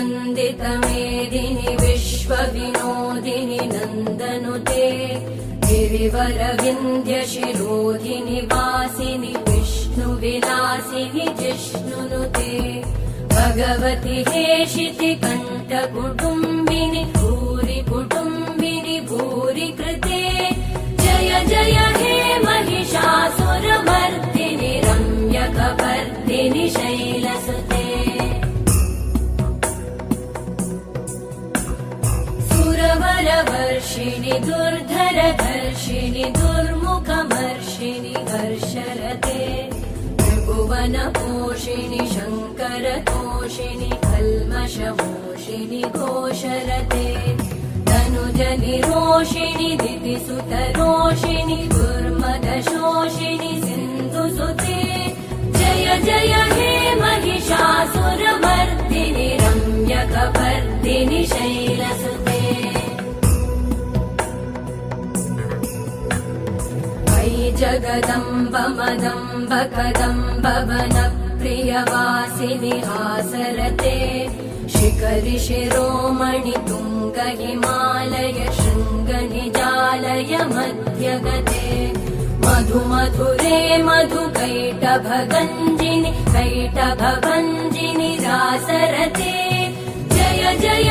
नन्दितमेदिनि विश्वविनोदिनि नन्दनुते गिरिवरविन्द्यशिरोधिनि वासिनि विष्णुविलासिनि जिष्णुनुते भगवति शितिकण्ठकुटुम्बिनि भूरि कुटुम्बिनि भूरि कृते जय जय हे सुरवरवर्षिणि दुर्धरधर्षिणि दुर्मुखमर्षिणि हर्षरते त्रिभुवनपोषिणि शङ्करतोषिणि कल्मषमोषिणि घोषरते तनुजनिरोषिणि दितिसुतरोषिणि दुर्मदशोषिणि सिन्धुसुते जय जय हे महिषासुरमर्दिनि रम्यकपर्दिनि शैलसुते अयि जगदम्ब मदम्ब कदम्ब वनप्रियवासिनि हासरते शिखरि शिरोमणि तुङ्ग हिमालय शृङ्गनिजालय मध्यगते। मधु मधुरे मधु कैटभगञ्जिनि रासरते। जय जय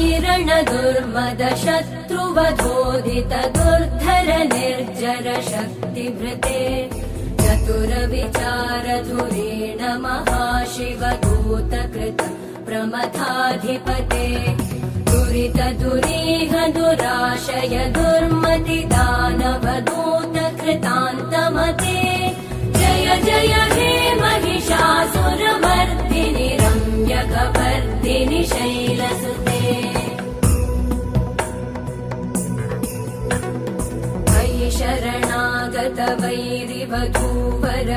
ऐरण दुर्मद शत्रुवधोदित दुर्धर निर्जर शक्तिभृते चतुरविचार धुरेण महाशिव दूतकृत प्रमथाधिपते। दुरित दुरीह दुराशय दुर्मति दानव शरणागत वैरिवधूवर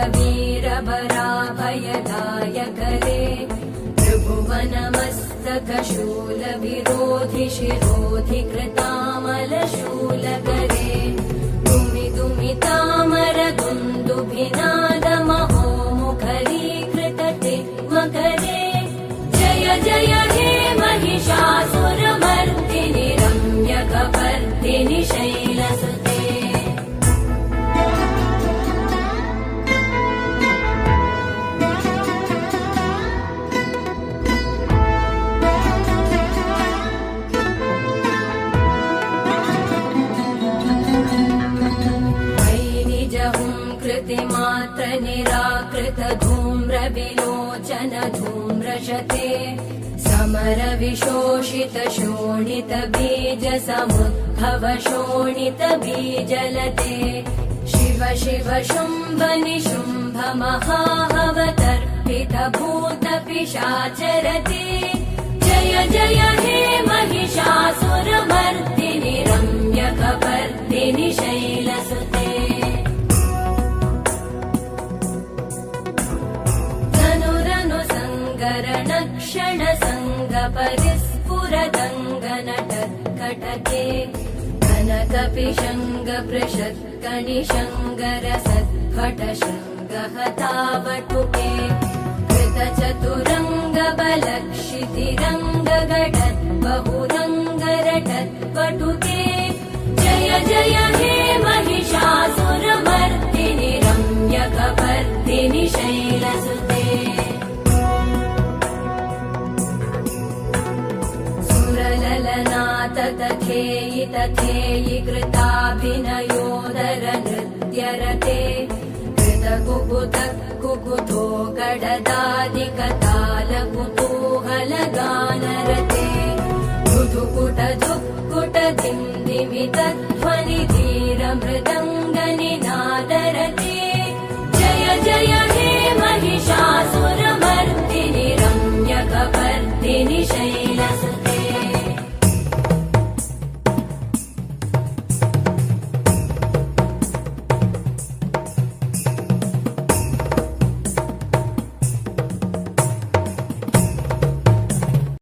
शिरोधि कृतामलशूलकरे दुमि तामर दुन्दुभिनाद महो मुखरीकृतते मकरे। जय जय कृतिमात्र निराकृत धूम्र विलोचन धूम्रशते समर विशोषित शोणित बीज समुद्भव शोणित बीजलते शिव शिव शुम्भ निशुम्भ महाहवतर्पित भूत पिशाचरते पृषत्कणिशङ्गर सद्भट शृङ्गहतावटुके कृत चतुरङ्ग बलक्षितिरङ्ग गडत् बहुरङ्गरटत्पटुके जय जय सुरललनाथ तथेयि तथेयि कृताभिनयोदर नृत्यरते कुतो गडदादिकतालकुतूहलगानरते